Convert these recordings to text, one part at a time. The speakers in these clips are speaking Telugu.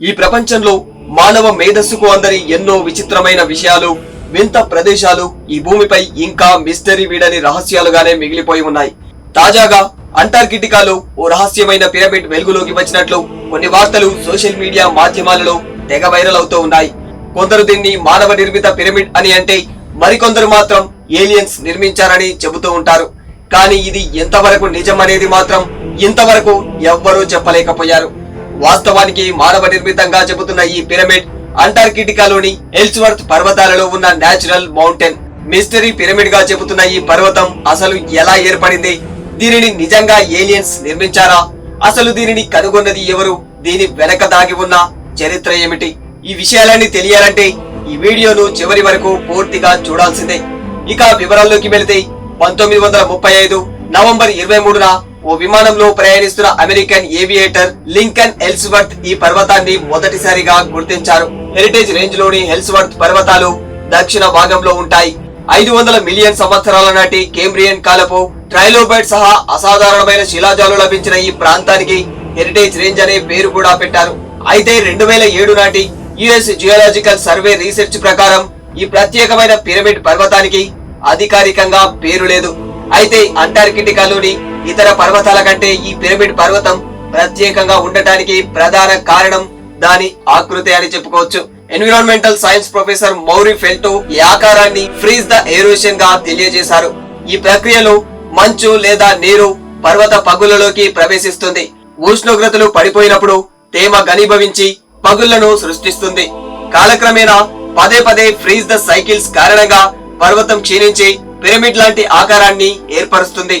ఈ ప్రపంచంలో మానవ మేధస్సుకు అందరి ఎన్నో విచిత్రమైన విషయాలు వింత ప్రదేశాలు ఈ భూమిపై ఇంకా మిస్టరీ వీడని రహస్యాలుగానే మిగిలిపోయి ఉన్నాయి. తాజాగా అంటార్కిటికాలో ఓ రహస్యమైన పిరమిడ్ వెలుగులోకి వచ్చినట్లు కొన్ని వార్తలు సోషల్ మీడియా మాధ్యమాలలో తెగ వైరల్ అవుతూ ఉన్నాయి. కొందరు దీన్ని మానవ నిర్మిత పిరమిడ్ అని అంటే మరికొందరు మాత్రం ఏలియన్స్ నిర్మించారని చెబుతూ ఉంటారు. కానీ ఇది ఎంతవరకు నిజం అనేది మాత్రం ఇంతవరకు ఎవ్వరూ చెప్పలేకపోయారు. వాస్తవానికి మానవ నిర్మితంగా చెబుతున్న ఈ పిరమిడ్ అంటార్కిటికాలోని ఎల్స్వర్త్ పర్వతాలలో ఉన్న నేచురల్ మౌంటైన్. మిస్టరీ పిరమిడ్గా చెబుతున్న ఈ పర్వతం అసలు ఎలా ఏర్పడింది? దీనిని నిజంగా ఏలియన్స్ నిర్మించారా? అసలు దీనిని కనుగొన్నది ఎవరు? దీని వెనక దాగి ఉన్న చరిత్ర ఏమిటి? ఈ విషయాలన్నీ తెలియాలంటే ఈ వీడియోను చివరి వరకు పూర్తిగా చూడాల్సిందే. ఇక వివరాల్లోకి వెళితే పంతొమ్మిది వందల ముప్పై ఐదు నవంబర్ ఇరవై మూడున ఓ విమానంలో ప్రయాణిస్తున్న అమెరికన్ ఏవియేటర్ లింకన్ ఎల్స్వర్త్ ఈ పర్వతాన్ని మొదటిసారిగా గుర్తించారు. హెరిటేజ్ రేంజ్లోని ఎల్స్వర్త్ పర్వతాలు దక్షిణ భాగంలో ఉంటాయి. ఐదు వందల మిలియన్ సంవత్సరాల నాటి కేంబ్రియన్ కాలపు ట్రైలోబైట్ సహా అసాధారణమైన శిలాజాలు లభించిన ఈ ప్రాంతానికి హెరిటేజ్ రేంజ్ అనే పేరు కూడా పెట్టారు. అయితే రెండు వేల ఏడు నాటి యుఎస్ జియోలాజికల్ సర్వే రీసెర్చ్ ప్రకారం ఈ ప్రత్యేకమైన పిరమిడ్ పర్వతానికి అధికారికంగా పేరు లేదు. అయితే అంటార్కిటికాలోని ఇతర పర్వతాల కంటే ఈ పిరమిడ్ పర్వతం ప్రత్యేకంగా ఉండటానికి ప్రధాన కారణం దాని ఆకృతి అని చెప్పుకోవచ్చు. Environmental science professor Mauri Felto ఈ ఆకారాన్ని ఫ్రీజ్ ద ఏరోషన్గా తెలియజేశారు. ఈ ప్రక్రియలో మంచు లేదా నీరు పర్వత పగులలోకి ప్రవేశిస్తుంది. ఉష్ణోగ్రతలు పడిపోయినప్పుడు తేమ ఘనీభవించి పగుళ్ళను సృష్టిస్తుంది. కాలక్రమేణా పదే పదే ఫ్రీజ్ ద సైకిల్స్ కారణంగా పర్వతం క్షీణించి పిరమిడ్ లాంటి ఆకారాన్ని ఏర్పరుస్తుంది.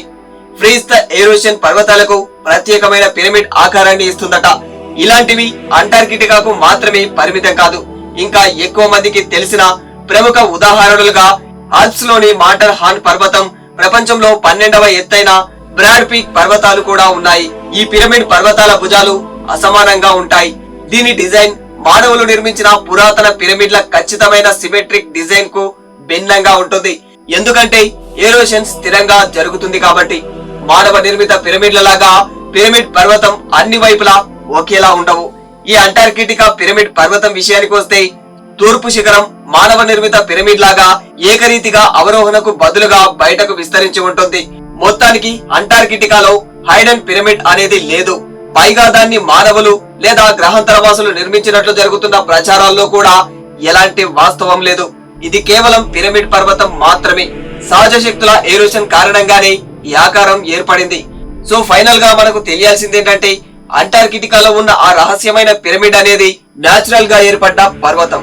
ఫ్రీజ్ ద ఏరోషన్ పర్వతాలకు ప్రత్యేకమైన పిరమిడ్ ఆకారాన్ని ఇస్తుందట. ఇలాంటివి అంటార్కిటికాకు మాత్రమే పరిమితం కాదు. ఇంకా ఎక్కువ మందికి తెలిసిన ప్రముఖ ఉదాహరణలుగా ఆల్ప్స్లోని మాటర్ హాన్ పర్వతం ప్రపంచంలో పన్నెండవ ఎత్తైన బ్రాడ్ పీక్ పర్వతాలు కూడా ఉన్నాయి. ఈ పిరమిడ్ పర్వతాల భుజాలు అసమానంగా ఉంటాయి. దీని డిజైన్ మానవులు నిర్మించిన పురాతన పిరమిడ్ల ఖచ్చితమైన సిమెట్రిక్ డిజైన్కు భిన్నంగా ఉంటుంది. ఎందుకంటే ఏరోషన్ స్థిరంగా జరుగుతుంది కాబట్టి. మానవ నిర్మిత పిరమిడ్ల లాగా పిరమిడ్ పర్వతం అన్ని వైపులా ఒకేలా ఉండవు. ఈ అంటార్కిటికా పిరమిడ్ పర్వతం విషయానికి వస్తే తూర్పు శిఖరం మానవ నిర్మిత పిరమిడ్ లాగా ఏకరీతిగా అవరోహణకు బదులుగా బయటకు విస్తరించి ఉంటుంది. మొత్తానికి అంటార్కిటికాలో హైడెన్ పిరమిడ్ అనేది లేదు. పైగా దాన్ని మానవులు లేదా గ్రహాంతరవాసులు నిర్మించినట్లు జరుగుతున్న ప్రచారాల్లో కూడా ఎలాంటి వాస్తవం లేదు. ఇది కేవలం పిరమిడ్ పర్వతం మాత్రమే. సహజ శక్తుల ఏరోషన్ కారణంగానే ఈ ఆకారం ఏర్పడింది. సో ఫైనల్గా మనకు తెలియాల్సింది ఏంటంటే అంటార్కిటికాలో ఉన్న ఆ రహస్యమైన పిరమిడ్ అనేది నేచురల్గా ఏర్పడ్డ పర్వతం.